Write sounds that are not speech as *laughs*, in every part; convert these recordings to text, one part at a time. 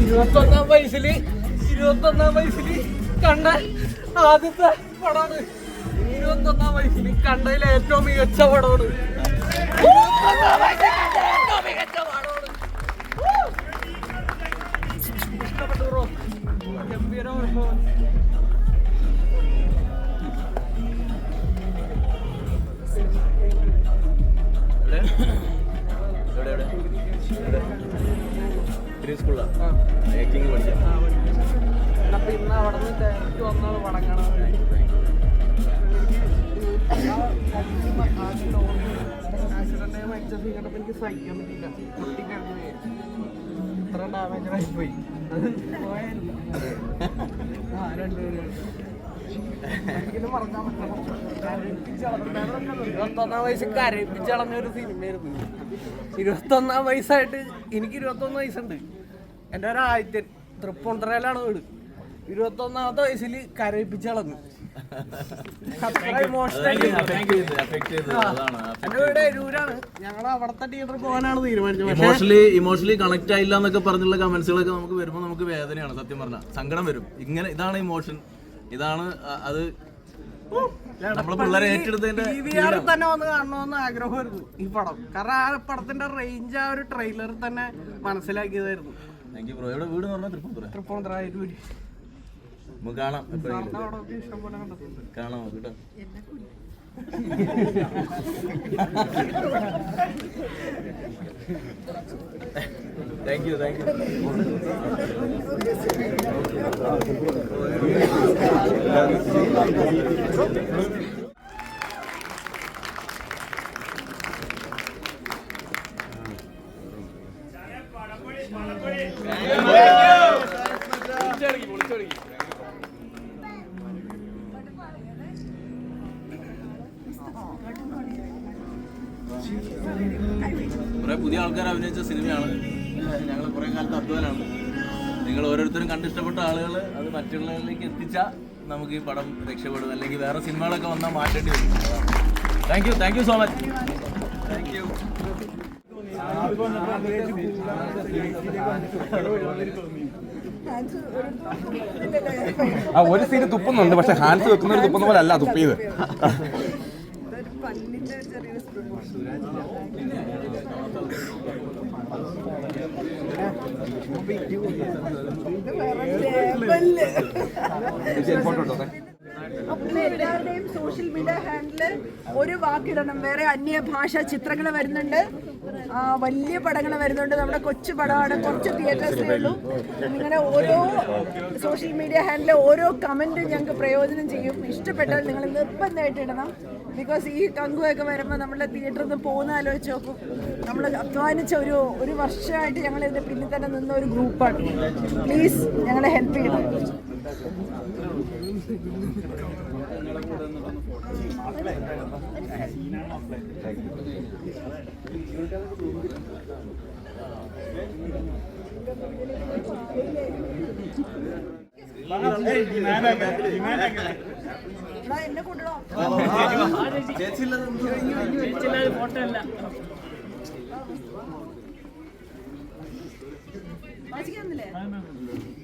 ഇരുപത്തൊന്നാം വയസ്സിൽ ഇരുപത്തൊന്നാം വയസ്സിൽ കണ്ട ആദ്യത്തെ പടമാണ് ഇരുപത്തൊന്നാം വയസ്സിൽ കണ്ട ഏറ്റവും മികച്ച പടമാണ്. സ്കൂളിലാണ് പഠിക്കാം അപ്പൊ ഇന്ന് അവിടെ നിന്ന് ഡയറക്റ്റ് പോയി ഇരുപത്തൊന്നാം വയസ്സ് കരയിപ്പിച്ചളഞ്ഞ ഒരു സിനിമയായിരുന്നു. ഇരുപത്തൊന്നാം വയസ്സായിട്ട് എനിക്ക് ഇരുപത്തൊന്ന് വയസ്സുണ്ട്. എന്റെ ഒരു ആദ്യത്തെ തൃപ്പൂണിത്തറയിലാണ് വീട്. ഇരുപത്തൊന്നാമത്തെ വയസ്സിൽ കരയിപ്പിച്ചളഞ്ഞു അത്ര ഇമോഷണലി ഇമോഷണലി കണക്ട് ആയില്ല എന്നൊക്കെ പറഞ്ഞുള്ള കമന്റ്സുകളൊക്കെ നമുക്ക് വരുമ്പോൾ നമുക്ക് വേദനയാണ് സത്യം പറഞ്ഞ. സങ്കടം വരും. ഇങ്ങനെ ഇതാണ് ഇമോഷൻ ഇതാണ് അത് നമ്മളെ പിള്ളേരെ ഏറ്റെടുത്തതിന്റെ തന്നെ വന്ന് കാണണമെന്ന് ആഗ്രഹമായിരുന്നു ഈ പടം. കാരണം ആ പടത്തിന്റെ റേഞ്ച് ആ ഒരു ട്രെയിലർ തന്നെ മനസ്സിലാക്കിയതായിരുന്നു. താങ്ക് ബ്രോ എവിടെ? വീട് എന്ന് പറഞ്ഞാൽ തൃപ്പൂണിത്തുറ തൃപ്പൂണിത്തറ നമുക്ക് കാണാം എപ്പോഴെങ്കിലും കാണാം കേട്ടോ. താങ്ക് യു താങ്ക് യു ആൾക്കാർ അഭിനയിച്ച സിനിമയാണ്. ഞങ്ങൾ കുറേ കാലത്ത് അധ്വാനാണ് നിങ്ങൾ ഓരോരുത്തരും കണ്ടിഷ്ടപ്പെട്ട ആളുകൾ അത് മറ്റുള്ളവരിലേക്ക് എത്തിച്ചാൽ നമുക്ക് ഈ പടം രക്ഷപ്പെടും. അല്ലെങ്കിൽ വേറെ സിനിമകളൊക്കെ വന്നാൽ മാറ്റേണ്ടി വരും. Thank you thank you so much thank you ആ ഒരു സീന് തുപ്പുന്നുണ്ട്. പക്ഷെ ഹാൻസ് വെക്കുന്ന ഒരു തുപ്പുന്ന പോലെ അല്ല തുപ്പിയത്. ഫോട്ടോ *laughs* എടുത്തോട്ടെ സോഷ്യൽ മീഡിയ ഹാൻഡിൽ ഒരു വാക്കിടണം. വേറെ അന്യഭാഷ ചിത്രങ്ങൾ വരുന്നുണ്ട്. വലിയ പടങ്ങൾ വരുന്നുണ്ട്. നമ്മുടെ കൊച്ചു പടമാണ്. കുറച്ച് തിയേറ്റേഴ്സേ ഉള്ളൂ നിങ്ങളുടെ ഓരോ സോഷ്യൽ മീഡിയ ഹാൻഡിലെ ഓരോ കമന്റും ഞങ്ങൾക്ക് പ്രയോജനം ചെയ്യും. ഇഷ്ടപ്പെട്ടാൽ നിങ്ങൾ നിർബന്ധമായിട്ട് ഇടണം. ബിക്കോസ് ഈ കങ്കുവൊക്കെ വരുമ്പോൾ നമ്മുടെ തിയേറ്ററിൽ നിന്ന് പോകുന്ന ആലോചിച്ച് നോക്കും. നമ്മൾ അധ്വാനിച്ച ഒരു ഒരു വർഷമായിട്ട് ഞങ്ങൾ ഇതിന്റെ പിന്നിൽ തന്നെ നിന്ന ഒരു ഗ്രൂപ്പാണ് പ്ലീസ് ഞങ്ങളെ ഹെൽപ്പ് ചെയ്യണം. എന്നെ കൊണ്ടുവാ വായിച്ചിരുന്നില്ലേ ഒരു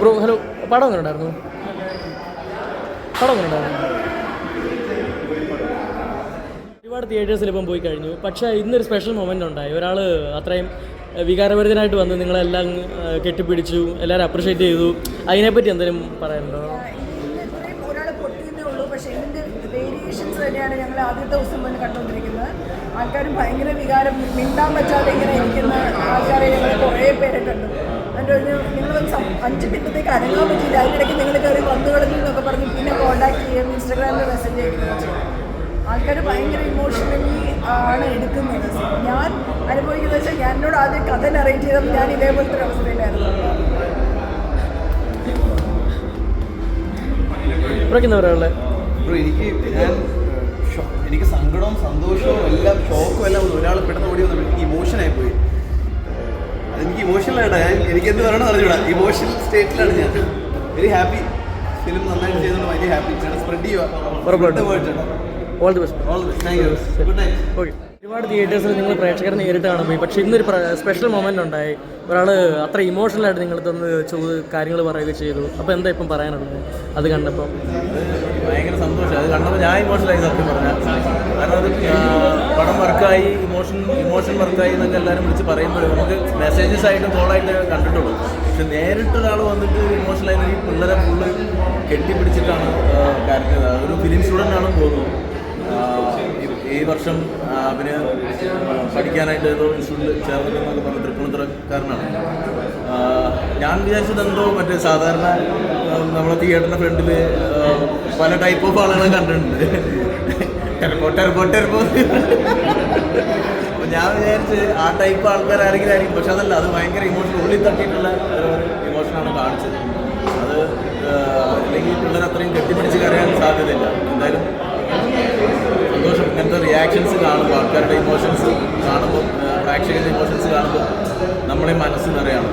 ബ്രോ ഹലോ പടം എങ്ങനെ ഉണ്ടായിരുന്നു പടം എങ്ങനെ ഉണ്ടായിരുന്നു ഒരുപാട് തിയേറ്റേഴ്സിൽ ഇപ്പം പോയി കഴിഞ്ഞു. പക്ഷേ ഇന്നൊരു സ്പെഷ്യൽ മൊമെന്റ് ഉണ്ടായി. ഒരാൾ അത്രയും വികാരഭരിതനായിട്ട് വന്ന് നിങ്ങളെല്ലാം കെട്ടിപ്പിടിച്ചു എല്ലാവരും അപ്രിഷ്യേറ്റ് ചെയ്തു. അതിനെപ്പറ്റി എന്തെങ്കിലും പറയാനുണ്ടോ? വേരിയേഷൻസ് ഞങ്ങൾ ആദ്യത്തെ ദിവസം മുതൽ കണ്ടുകൊണ്ടിരിക്കുന്നത്. ആൾക്കാരും ഭയങ്കര വികാരം മിണ്ടാൻ പറ്റാതെ ഇങ്ങനെ ഇരിക്കുന്ന ആൾക്കാരെ ഞങ്ങൾ കുറേ പേരെ കണ്ടു. ഒരു നിങ്ങൾ അഞ്ച് മിനിറ്റത്തേക്ക് അനങ്ങാൻ പറ്റിയില്ല. അതിനിടയ്ക്ക് നിങ്ങൾ കയറി വന്നു കളഞ്ഞു എന്നൊക്കെ പറഞ്ഞ് പിന്നെ കോൺടാക്ട് ചെയ്യാം ഇൻസ്റ്റാഗ്രാമിൽ മെസ്സേജ് ചെയ്യുകയും ആൾക്കാർ ഭയങ്കര ഇമോഷണലി ആണ് എടുക്കുന്നത്. ഞാൻ അനുഭവിക്കുന്നത് വെച്ചാൽ ഞാൻ എന്നോട് ആദ്യം കഥ നറേറ്റ് ചെയ്തപ്പോൾ ഞാൻ ഇതേപോലത്തെ ഒരു അവസ്ഥയിലായിരുന്നു. എനിക്ക് ഞാൻ എനിക്ക് സങ്കടവും സന്തോഷവും എല്ലാം ഷോക്കും എല്ലാം ഒരാൾ പെട്ടെന്ന് ഓടി വന്നു എനിക്ക് ഇമോഷനായി പോയി. അതെനിക്ക് ഇമോഷണലായിട്ടാ ഞാൻ എനിക്ക് എന്ത് പറയണമെന്ന് അറിഞ്ഞൂടാ. ഇമോഷണൽ സ്റ്റേറ്റിലാണ് ഞാൻ. വെരി ഹാപ്പി ഫിലിം നന്നായിട്ട് ചെയ്തുകൊണ്ട് വലിയ ഹാപ്പി സ്പ്രെഡ്. ചെയ്യുക. All the best all thank you good night okay ഒരുപാട് തിയേറ്റേഴ്സിൽ നിങ്ങൾ പ്രേക്ഷകരെ നേരിട്ട് കാണാൻ പോയി പക്ഷേ ഇന്നൊരു സ്പെഷ്യൽ മൊമെന്റ് ഉണ്ടായി. ഒരാൾ അത്ര ഇമോഷണലായിട്ട് നിങ്ങൾ തന്ന് ചോദ്യ കാര്യങ്ങൾ പറയുകയൊക്കെ ചെയ്തു. അപ്പോൾ എന്താ ഇപ്പം പറയാനുള്ളത്? അത് കണ്ടപ്പോൾ ഭയങ്കര സന്തോഷം. അത് കണ്ടപ്പോൾ ഞാൻ ഇമോഷനായി സത്യം പറഞ്ഞാൽ കാരണം അത് പടം വർക്കായി ഇമോഷൻ ഇമോഷൻ വർക്കായി എന്നൊക്കെ എല്ലാവരും വിളിച്ച് പറയുമ്പോൾ നമുക്ക് മെസ്സേജസ് ആയിട്ട് കോളായിട്ട് കണ്ടിട്ടുള്ളൂ. പക്ഷെ നേരിട്ട് ഒരാൾ വന്നിട്ട് ഇമോഷണലായി ഈ പിള്ളേരെ ഫുള്ള് കെട്ടിപ്പിടിച്ചിട്ടാണ് കരഞ്ഞത്. ഒരു ഫിലിം സ്റ്റുഡന്റ് ആണെന്ന് തോന്നുന്നു. ഈ- വർഷം അവന് പഠിക്കാനായിട്ട് ഏതോ ഇൻസ്റ്റിറ്റ്യൂട്ടിൽ ചേർന്നിട്ടുണ്ടെന്നൊക്കെ പറഞ്ഞ് തൃപ്പൂണിത്തുറക്കാരനാണ്. ഞാൻ വിചാരിച്ചത് എന്തോ മറ്റേ സാധാരണ നമ്മളെ തിയേറ്ററിന്റെ ഫ്രണ്ടിൽ പല ടൈപ്പ് ഓഫ് ആളുകളെ കണ്ടിട്ടുണ്ട്. ടെർബോ ഞാൻ വിചാരിച്ച് ആ ടൈപ്പ് ആൾക്കാർ ആരെങ്കിലും ആയിരിക്കും. പക്ഷെ അതല്ല അത് ഭയങ്കര ഇമോഷൻ ഉള്ളിൽ തട്ടിയിട്ടുള്ള ഒരു ഇമോഷനാണ് കാണിച്ചത്. അത് അല്ലെങ്കിൽ പിള്ളേർ അത്രയും കെട്ടിപ്പിടിച്ച് കരയാൻ സാധ്യതയില്ല. എന്തായാലും സന്തോഷം. ഇങ്ങനത്തെ റിയാക്ഷൻസ് കാണുമ്പോൾ ആൾക്കാരുടെ ഇമോഷൻസ് കാണുമ്പോൾ പ്രേക്ഷകരുടെ ഇമോഷൻസ് കാണുമ്പോൾ നമ്മളെ മനസ്സിൽ നിറയാണ്.